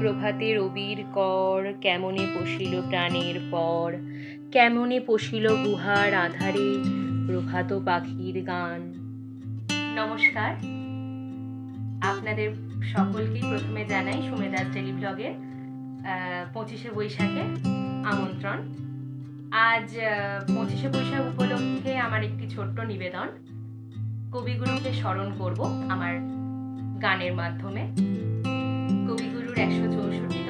প্রভাতে রবির কর, কেমনে পশিল প্রাণের পর, কেমনে পশিল গুহার আধারে প্রভাত পাখির গান। নমস্কার। আপনাদের সকলকেই প্রথমে জানাই সুমেদাস টেলিব্লগে পঁচিশে বৈশাখে আমন্ত্রণ। আজ পঁচিশে বৈশাখ উপলক্ষে আমার একটি ছোট্ট নিবেদন। কবিগুরুকে স্মরণ করব আমার গানের মাধ্যমে। কবিগুরুর একশো চৌষট্টিতম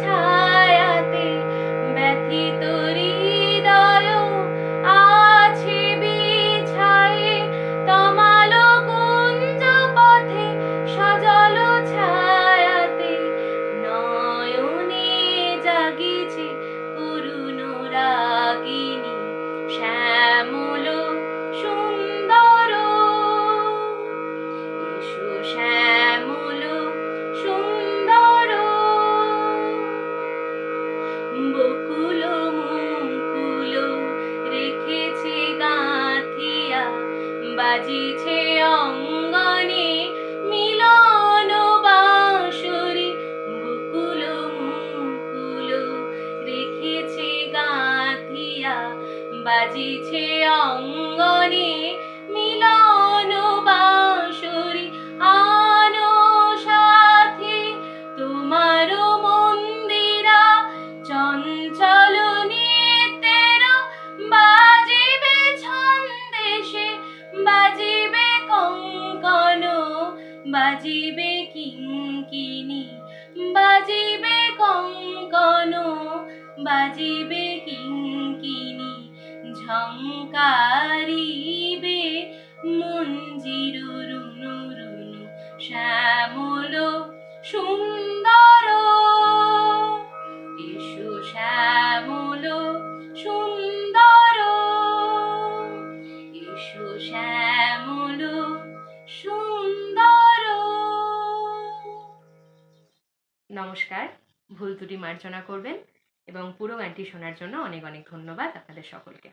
छाया ते मैं थी तोरी বাজিছে অঙ্গনে মিলন বাঁশরি বকুল মুকুল রেখেছে গাঁথিয়া। বাজিছে অঙ্গনে বাজিবে কিঙ্কিনি বাজিবে কঙ্কন বাজিবে কিঙ্কিনি ঝঙ্কারিবে মঞ্জির রুনু রুনু শ্যামল সুন্দর। এসো শ্যামল সুন্দর, এসো শ্যামল সুন্দর। নমস্কার। ভুল ত্রুটি মার্জনা করবেন এবং পুরো গানটি শোনার জন্য অনেক অনেক ধন্যবাদ আপনাদের সকলকে।